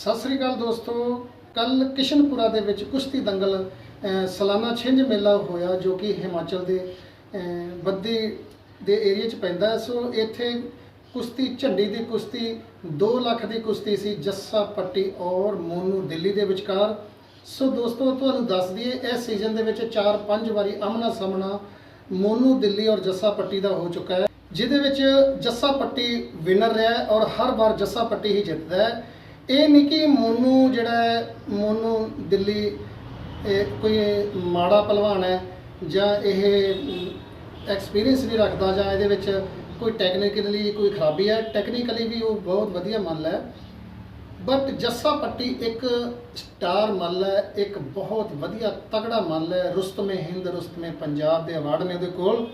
ਸਤਿ ਸ੍ਰੀ ਅਕਾਲ ਦੋਸਤੋ। ਕੱਲ ਕਿਸ਼ਨਪੁਰਾ ਦੇ ਵਿੱਚ ਕੁਸ਼ਤੀ ਦੰਗਲ ਸਾਲਾਨਾ ਛਿੰਝ ਮੇਲਾ ਹੋਇਆ ਜੋ ਕਿ ਹਿਮਾਚਲ ਦੇ ਬੱਦੀ ਦੇ ਏਰੀਆ 'ਚ ਪੈਂਦਾ ਹੈ। ਸੋ ਇੱਥੇ ਕੁਸ਼ਤੀ, ਝੰਡੀ ਦੀ ਕੁਸ਼ਤੀ 2 ਲੱਖ ਦੀ ਕੁਸ਼ਤੀ ਸੀ। ਜੱਸਾ ਪੱਟੀ ਔਰ ਮੋਨੂ ਦਿੱਲੀ ਦੇ ਵਿਚਕਾਰ। ਸੋ ਦੋਸਤੋ, ਤੁਹਾਨੂੰ ਦੱਸ ਦਈਏ ਇਸ ਸੀਜ਼ਨ ਦੇ ਵਿੱਚ 4-5 ਵਾਰੀ ਆਮਨਾ ਸਾਹਮਣਾ ਮੋਨੂ ਦਿੱਲੀ ਔਰ ਜੱਸਾ ਪੱਟੀ ਦਾ ਹੋ ਚੁੱਕਾ ਹੈ। ਜਿਹਦੇ ਵਿੱਚ ਜੱਸਾ ਪੱਟੀ ਵਿਨਰ ਰਿਹਾ ਔਰ ਹਰ ਵਾਰ ਜੱਸਾ ਪੱਟੀ ਹੀ ਜਿੱਤਦਾ ਹੈ। ਇਹ ਨਹੀਂ ਕਿ ਮੋਨੂ ਜਿਹੜਾ ਹੈ, ਮੋਨੂ ਦਿੱਲੀ ਕੋਈ ਮਾੜਾ ਪਹਿਲਵਾਨ ਹੈ ਜਾਂ ਇਹ ਐਕਸਪੀਰੀਅੰਸ ਨਹੀਂ ਰੱਖਦਾ ਜਾਂ ਇਹਦੇ ਵਿੱਚ ਕੋਈ ਟੈਕਨੀਕਲੀ ਕੋਈ ਖਰਾਬੀ ਹੈ। ਟੈਕਨੀਕਲੀ ਵੀ ਉਹ ਬਹੁਤ ਵਧੀਆ ਮੱਲ ਹੈ। ਬਟ ਜੱਸਾ ਪੱਟੀ ਇੱਕ ਸਟਾਰ ਮੱਲ ਹੈ, ਇੱਕ ਬਹੁਤ ਵਧੀਆ ਤਗੜਾ ਮੱਲ ਹੈ ਰੁਸਤਮੇ ਹਿੰਦ, ਰੁਸਤਮੇ ਪੰਜਾਬ ਦੇ ਅਵਾਰਡ ਨੇ ਉਹਦੇ ਕੋਲ।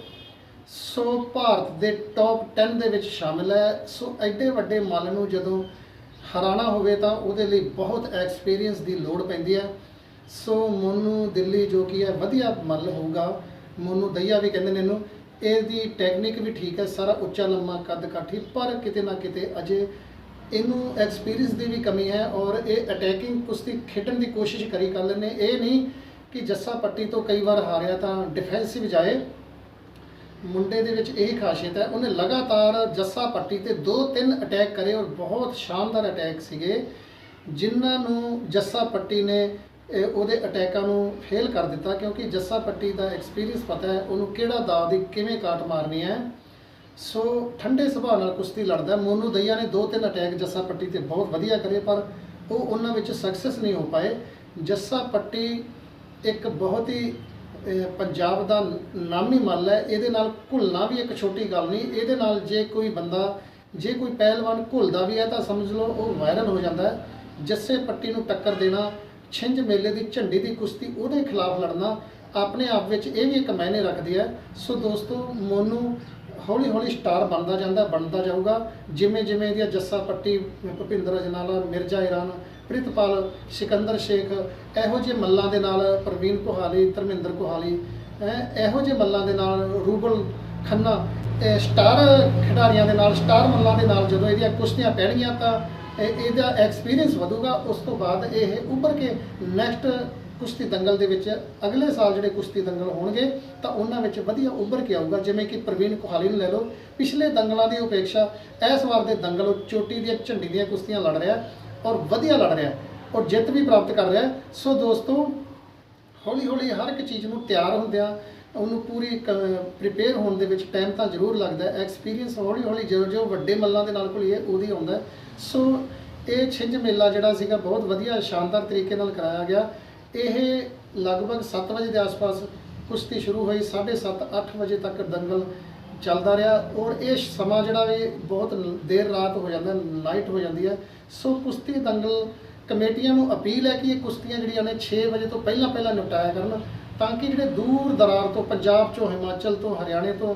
ਸੋ ਭਾਰਤ ਦੇ ਟੌਪ 10 ਦੇ ਵਿੱਚ ਸ਼ਾਮਿਲ ਹੈ। ਸੋ ਐਡੇ ਵੱਡੇ ਮੱਲ ਨੂੰ ਜਦੋਂ ਹਰਾਣਾ ਹੋਵੇ ਤਾਂ ਉਹਦੇ ਲਈ ਬਹੁਤ ਐਕਸਪੀਰੀਅੰਸ ਦੀ ਲੋੜ ਪੈਂਦੀ ਹੈ। ਸੋ ਮੋਨੂ ਦਿੱਲੀ ਜੋ ਕਿ ਹੈ, ਵਧੀਆ ਮੱਲ ਹੋਊਗਾ। ਮੋਨੂ ਦਈਆ ਵੀ ਕਹਿੰਦੇ ਨੇ ਇਹਨੂੰ। ਇਹਦੀ ਟੈਕਨੀਕ ਵੀ ਠੀਕ ਹੈ, ਸਾਰਾ ਉੱਚਾ ਲੰਮਾ ਕੱਦ ਕਾਠੀ, ਪਰ ਕਿਤੇ ਨਾ ਕਿਤੇ ਅਜੇ ਇਹਨੂੰ ਐਕਸਪੀਰੀਅੰਸ ਦੀ ਵੀ ਕਮੀ ਹੈ ਔਰ ਇਹ ਅਟੈਕਿੰਗ ਕੁਸ਼ਤੀ ਖੇਡਣ ਦੀ ਕੋਸ਼ਿਸ਼ ਕਰੀ ਕਰ ਲੈਂਦੇ ਇਹ ਨਹੀਂ ਕਿ ਜੱਸਾ ਪੱਟੀ ਤੋਂ ਕਈ ਵਾਰ ਹਾਰਿਆ ਤਾਂ ਡਿਫੈਂਸਿਵ ਜਾਏ। ਮੁੰਡੇ ਦੇ ਵਿੱਚ ਇਹ ਖਾਸੀਅਤ ਹੈ, ਉਹਨੇ ਲਗਾਤਾਰ ਜੱਸਾ ਪੱਟੀ ਤੇ ਦੋ ਤਿੰਨ ਅਟੈਕ ਕਰੇ ਔਰ ਬਹੁਤ ਸ਼ਾਨਦਾਰ ਅਟੈਕ ਸੀਗੇ, ਜਿਨ੍ਹਾਂ ਨੂੰ ਜੱਸਾ ਪੱਟੀ ਨੇ ਉਹਦੇ ਅਟੈਕਾਂ ਨੂੰ ਫੇਲ ਕਰ ਦਿੱਤਾ ਕਿਉਂਕਿ ਜੱਸਾ ਪੱਟੀ ਦਾ ਐਕਸਪੀਰੀਅੰਸ ਪਤਾ ਹੈ, ਉਹਨੂੰ ਕਿਹੜਾ ਦਾਅ ਦੀ ਕਿਵੇਂ ਕਾਟ ਮਾਰਨੀ ਹੈ ਸੋ ਠੰਡੇ ਸੁਭਾਅ ਨਾਲ ਕੁਸ਼ਤੀ ਲੜਦਾ ਹੈ। ਮੋਨੂ ਦਈਆ ਨੇ ਦੋ ਤਿੰਨ ਅਟੈਕ ਜੱਸਾ ਪੱਟੀ ਤੇ ਬਹੁਤ ਵਧੀਆ ਕਰੇ, ਪਰ ਉਹ ਉਹਨਾਂ ਵਿੱਚ ਸਕਸੈਸ ਨਹੀਂ ਹੋ ਪਾਏ ਜੱਸਾ ਪੱਟੀ ਇੱਕ ਬਹੁਤ ਹੀ ਪੰਜਾਬ ਦਾ ਨਾਮੀ ਮੱਲ ਹੈ, ਇਹਦੇ ਨਾਲ ਘੁਲਣਾ ਵੀ ਇੱਕ ਛੋਟੀ ਗੱਲ ਨਹੀਂ, ਇਹਦੇ ਨਾਲ ਜੇ ਕੋਈ ਬੰਦਾ, ਜੇ ਕੋਈ ਪਹਿਲਵਾਨ ਘੁਲਦਾ ਵੀ ਹੈ ਤਾਂ ਸਮਝ ਲਓ ਉਹ ਵਾਇਰਲ ਹੋ ਜਾਂਦਾ ਹੈ। ਜੱਸੇ ਪੱਟੀ ਨੂੰ ਟੱਕਰ ਦੇਣਾ, ਛਿੰਝ ਮੇਲੇ ਦੀ ਝੰਡੀ ਦੀ ਕੁਸ਼ਤੀ, ਉਹਦੇ ਖਿਲਾਫ ਲੜਨਾ, ਆਪਣੇ ਆਪ ਵਿੱਚ ਇਹ ਵੀ ਇੱਕ ਮਾਇਨੇ ਰੱਖਦੀ ਹੈ। ਸੋ ਦੋਸਤੋ, ਮੋਨੂ ਹੌਲੀ ਹੌਲੀ ਸਟਾਰ ਬਣਦਾ ਜਾਂਦਾ, ਬਣਦਾ ਜਾਊਗਾ। ਜਿਵੇਂ ਜਿਵੇਂ ਇਹਦੀਆਂ ਜੱਸਾ ਪੱਟੀ, ਭੁਪਿੰਦਰ ਅਜਨਾਲਾ, ਮਿਰਜ਼ਾ ਇਰਾਨ, ਪ੍ਰਿਤਪਾਲ ਸਿਕੰਦਰ ਸ਼ੇਖ, ਇਹੋ ਜਿਹੇ ਮੱਲਾਂ ਦੇ ਨਾਲ ਪ੍ਰਵੀਨ ਕੋਹਾਲੀ, ਧਰਮਿੰਦਰ ਕੋਹਾਲੀ ਇਹੋ ਜਿਹੇ ਮੱਲਾਂ ਦੇ ਨਾਲ ਰੂਬਲ ਖੰਨਾ ਸਟਾਰ ਖਿਡਾਰੀਆਂ ਦੇ ਨਾਲ, ਸਟਾਰ ਮੱਲਾਂ ਦੇ ਨਾਲ ਜਦੋਂ ਇਹਦੀਆਂ ਕੁਸ਼ਤੀਆਂ ਪੈਣਗੀਆਂ ਤਾਂ ਇਹਦਾ ਐਕਸਪੀਰੀਅੰਸ ਵਧੂਗਾ। ਉਸ ਤੋਂ ਬਾਅਦ ਇਹ ਉੱਭਰ ਕੇ ਨੈਕਸਟ ਕੁਸ਼ਤੀ ਦੰਗਲ ਦੇ ਵਿੱਚ ਅਗਲੇ ਸਾਲ ਜਿਹੜੇ ਕੁਸ਼ਤੀ ਦੰਗਲ ਹੋਣਗੇ, ਤਾਂ ਉਹਨਾਂ ਵਿੱਚ ਵਧੀਆ ਉੱਭਰ ਕੇ ਆਊਗਾ। ਜਿਵੇਂ ਕਿ ਪ੍ਰਵੀਨ ਕੋਹਾਲੀ ਨੂੰ ਲੈ ਲਓ। ਪਿਛਲੇ ਦੰਗਲਾਂ ਦੀ ਉਪੇਖਾ ਇਸ ਵਾਰ ਦੇ ਦੰਗਲ ਚੋਟੀ ਦੀਆਂ, ਝੰਡੀ ਦੀਆਂ ਕੁਸ਼ਤੀਆਂ ਲੜ ਰਿਹਾ ਔਰ ਵਧੀਆ ਲੜ ਰਿਹਾ। ਔਰ ਜਿੱਤ ਵੀ ਪ੍ਰਾਪਤ ਕਰ ਰਿਹਾ। ਸੋ ਦੋਸਤੋ ਹੌਲੀ ਹੌਲੀ ਹਰ ਇੱਕ ਚੀਜ਼ ਨੂੰ ਤਿਆਰ ਹੁੰਦਿਆਂ ਉਹਨੂੰ ਪੂਰੀ ਪ੍ਰਿਪੇਅਰ ਹੋਣ ਦੇ ਵਿੱਚ ਟਾਈਮ ਤਾਂ ਜ਼ਰੂਰ ਲੱਗਦਾ ਐਕਸਪੀਰੀਅੰਸ ਹੌਲੀ ਹੌਲੀ ਜਿਉਂ ਜੋ ਵੱਡੇ ਮੱਲਾਂ ਦੇ ਨਾਲ ਘੁਲੀਏ, ਉਹਦੀ ਆਉਂਦਾ ਸੋ ਇਹ ਛਿੰਝ ਮੇਲਾ ਜਿਹੜਾ ਸੀਗਾ, ਬਹੁਤ ਵਧੀਆ, ਸ਼ਾਨਦਾਰ ਤਰੀਕੇ ਨਾਲ ਕਰਾਇਆ ਗਿਆ। ਇਹ ਲਗਭਗ 7 ਵਜੇ ਦੇ ਆਸ-ਪਾਸ ਕੁਸ਼ਤੀ ਸ਼ੁਰੂ ਹੋਈ 7:30 8 ਵਜੇ ਤੱਕ ਦੰਗਲ ਚੱਲਦਾ ਰਿਹਾ ਔਰ ਇਹ ਸਮਾਂ ਜਿਹੜਾ ਵੀ ਬਹੁਤ ਦੇਰ ਰਾਤ ਹੋ ਜਾਂਦਾ ਨਾਈਟ ਹੋ ਜਾਂਦੀ ਹੈ। ਸੋ ਕੁਸ਼ਤੀ ਦੰਗਲ ਕਮੇਟੀਆਂ ਨੂੰ ਅਪੀਲ ਹੈ ਕਿ ਇਹ ਕੁਸ਼ਤੀਆਂ ਜਿਹੜੀਆਂ ਨੇ 6 ਵਜੇ ਤੋਂ ਪਹਿਲਾਂ ਪਹਿਲਾਂ ਨਿਪਟਾਇਆ ਕਰਨ ਤਾਂ ਕਿ ਜਿਹੜੇ ਦੂਰ ਦਰਾਰ ਤੋਂ ਪੰਜਾਬ ਚੋਂ, ਹਿਮਾਚਲ ਤੋਂ, ਹਰਿਆਣੇ ਤੋਂ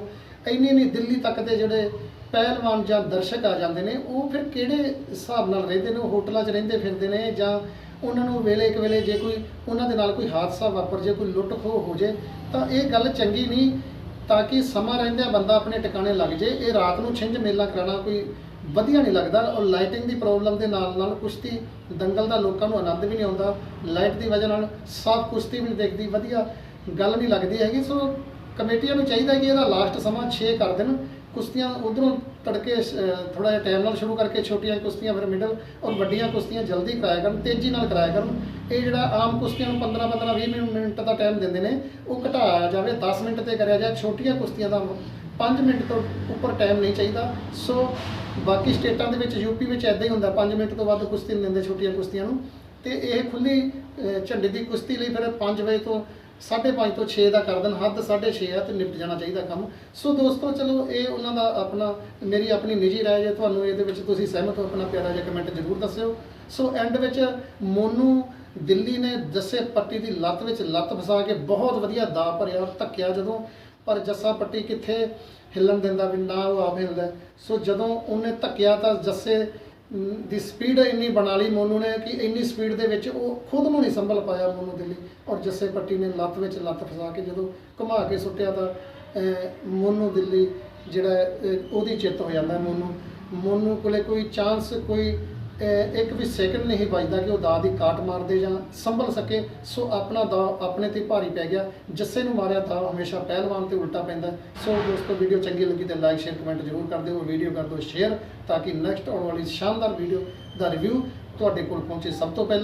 ਇੰਨੀ ਇੰਨੀ ਦਿੱਲੀ ਤੱਕ ਦੇ ਜਿਹੜੇ ਪਹਿਲਵਾਨ ਜਾਂ ਦਰਸ਼ਕ ਆ ਜਾਂਦੇ ਨੇ, ਉਹ ਫਿਰ ਕਿਹੜੇ ਹਿਸਾਬ ਨਾਲ ਰਹਿੰਦੇ ਨੇ? ਉਹ ਹੋਟਲਾਂ 'ਚ ਰਹਿੰਦੇ ਫਿਰਦੇ ਨੇ ਜਾਂ ਉਹਨਾਂ ਨੂੰ ਵੇਲੇ ਇੱਕ ਵੇਲੇ ਜੇ ਕੋਈ ਉਹਨਾਂ ਦੇ ਨਾਲ ਕੋਈ ਹਾਦਸਾ ਵਾਪਰ ਜੇ, ਕੋਈ ਲੁੱਟ ਖੋਹ ਹੋ ਜੇ, ਤਾਂ ਇਹ ਗੱਲ ਚੰਗੀ ਨਹੀਂ ਤਾਂ ਕਿ ਸਮਾਂ ਰਹਿੰਦਿਆਂ ਬੰਦਾ ਆਪਣੇ ਟਿਕਾਣੇ ਲੱਗ ਜੇ। ਇਹ ਰਾਤ ਨੂੰ ਛਿੰਝ ਮੇਲਾ ਕਰਾਉਣਾ ਕੋਈ ਵਧੀਆ ਨਹੀਂ ਲੱਗਦਾ ਔਰ ਲਾਈਟਿੰਗ ਦੀ ਪ੍ਰੋਬਲਮ ਦੇ ਨਾਲ ਨਾਲ ਕੁਸ਼ਤੀ ਦੰਗਲ ਦਾ ਲੋਕਾਂ ਨੂੰ ਆਨੰਦ ਵੀ ਨਹੀਂ ਆਉਂਦਾ। ਲਾਈਟ ਦੀ ਵਜ੍ਹਾ ਨਾਲ ਸਾਫ਼ ਕੁਸ਼ਤੀ ਵੀ ਨਹੀਂ ਦੇਖਦੀ, ਵਧੀਆ ਗੱਲ ਨਹੀਂ ਲੱਗਦੀ ਹੈਗੀ। ਸੋ ਕਮੇਟੀਆਂ ਨੂੰ ਚਾਹੀਦਾ ਕਿ ਇਹਦਾ ਲਾਸਟ ਸਮਾਂ 6 ਕਰ ਦੇਣ। ਕੁਸ਼ਤੀਆਂ ਉਧਰੋਂ ਤੜਕੇ ਥੋੜਾ ਜਿਹਾ ਟਾਈਮ ਨਾਲ ਸ਼ੁਰੂ ਕਰਕੇ ਛੋਟੀਆਂ ਕੁਸ਼ਤੀਆਂ ਫਿਰ ਮਿਡਲ ਔਰ ਵੱਡੀਆਂ ਕੁਸ਼ਤੀਆਂ ਜਲਦੀ ਕਰਾਇਆ ਕਰਨ ਤੇਜ਼ੀ ਨਾਲ ਕਰਾਇਆ ਕਰਨ। ਇਹ ਜਿਹੜਾ ਆਮ ਕੁਸ਼ਤੀਆਂ ਨੂੰ 15 15 20 ਮਿੰਟ- ਮਿੰਟ ਦਾ ਟਾਈਮ ਦਿੰਦੇ ਨੇ ਉਹ ਘਟਾਇਆ ਜਾਵੇ 10 ਮਿੰਟ ਤੇ ਕਰਿਆ ਜਾਵੇ ਛੋਟੀਆਂ ਕੁਸ਼ਤੀਆਂ ਦਾ 5 ਮਿੰਟ ਤੋਂ ਉੱਪਰ ਟਾਈਮ ਨਹੀਂ ਚਾਹੀਦਾ। ਸੋ ਬਾਕੀ ਸਟੇਟਾਂ ਦੇ ਵਿੱਚ ਯੂਪੀ ਵਿੱਚ ਐਦਾਂ ਹੀ ਹੁੰਦਾ 5 ਮਿੰਟ ਤੋਂ ਵੱਧ ਕੁਸ਼ਤੀ ਨਹੀਂ ਦਿੰਦੇ ਛੋਟੀਆਂ ਕੁਸ਼ਤੀਆਂ ਨੂੰ। ਤੇ ਇਹ ਖੁੱਲੀ ਅਹ, ਝੰਡੇ ਦੀ ਕੁਸ਼ਤੀ ਲਈ ਫਿਰ 5 ਵਜੇ ਤੋਂ 5:30 ਤੋਂ 6 ਦਾ ਕਰ ਦੇਣ, ਹੱਦ 6:30 ਹੈ ਤੇ ਨਿਪਟ ਜਾਣਾ ਚਾਹੀਦਾ ਕੰਮ। ਸੋ ਦੋਸਤੋ, ਚਲੋ ਇਹ ਉਹਨਾਂ ਦਾ ਆਪਣਾ, ਮੇਰੀ ਆਪਣੀ ਨਿੱਜੀ ਰਾਏ ਜੇ ਤੁਹਾਨੂੰ ਇਹਦੇ ਵਿੱਚ ਤੁਸੀਂ ਸਹਿਮਤ ਹੋ, ਆਪਣਾ ਪਿਆਰਾ ਜਿਹਾ ਕਮੈਂਟ ਜ਼ਰੂਰ ਦੱਸਿਓ। ਸੋ ਐਂਡ ਵਿੱਚ ਮੋਨੂ ਦਿੱਲੀ ਨੇ ਜੱਸੇ ਪੱਟੀ ਦੀ ਲੱਤ ਵਿੱਚ ਲੱਤ ਫਸਾ ਕੇ ਬਹੁਤ ਵਧੀਆ ਦਾ ਭਰਿਆ ਔਰ ਧੱਕਿਆ ਜਦੋਂ, ਪਰ ਜੱਸਾ ਪੱਟੀ ਕਿੱਥੇ ਹਿੱਲਣ ਦਿੰਦਾ, ਵੀ ਨਾ ਉਹ ਆਪ ਹਿੱਲਦਾ। ਸੋ ਜਦੋਂ ਉਹਨੇ ਧੱਕਿਆ ਤਾਂ ਜੱਸੇ ਦੀ ਸਪੀਡ ਇੰਨੀ ਬਣਾ ਲਈ ਮੋਨੂ ਨੇ ਕਿ ਇੰਨੀ ਸਪੀਡ ਦੇ ਵਿੱਚ ਉਹ ਖੁਦ ਨੂੰ ਨਹੀਂ ਸੰਭਲ ਪਾਇਆ ਮੋਨੂ ਦਿੱਲੀ ਔਰ ਜੱਸੇ ਪੱਟੀ ਨੇ ਲੱਤ ਵਿੱਚ ਲੱਤ ਫਸਾ ਕੇ ਜਦੋਂ ਘੁਮਾ ਕੇ ਸੁੱਟਿਆ ਤਾਂ ਅਹ, ਮੋਨੂ ਦਿੱਲੀ ਜਿਹੜਾ ਉਹਦੀ ਚਿੱਤ ਹੋ ਜਾਂਦਾ ਹੈ ਮੋਨੂ। ਮੋਨੂ ਕੋਲੇ ਕੋਈ ਚਾਂਸ ਕੋਈ ਇੱਕ ਵੀ ਸੈਕਿੰਡ ਨਹੀਂ ਬਚਦਾ ਕਿ ਉਹ ਦਾ ਦੀ ਕਾਟ ਮਾਰਦੇ ਜਾਂ ਸੰਭਲ ਸਕੇ, ਸੋ ਆਪਣਾ ਦਾ ਆਪਣੇ ਤੇ ਭਾਰੀ ਪੈ ਗਿਆ। ਜੱਸੇ ਨੂੰ ਮਾਰਿਆ ਦਾ ਹਮੇਸ਼ਾ ਪਹਿਲਵਾਨ ਤੇ ਉਲਟਾ ਪੈਂਦਾ ਸੋ ਦੋਸਤੋ, ਵੀਡੀਓ ਚੰਗੀ ਲੱਗੀ ਤੇ ਲਾਈਕ ਸ਼ੇਅਰ ਕਮੈਂਟ ਜ਼ਰੂਰ ਕਰ ਦਿਓ। ਵੀਡੀਓ ਕਰ ਦਿਓ ਸ਼ੇਅਰ ਤਾਂ ਕਿ ਨੈਕਸਟ ਆਉਣ ਵਾਲੀ ਸ਼ਾਨਦਾਰ ਵੀਡੀਓ ਦਾ ਰਿਵਿਊ ਤੁਹਾਡੇ ਕੋਲ ਪਹੁੰਚੇ। ਸਭ ਤੋਂ ਪਹਿਲਾਂ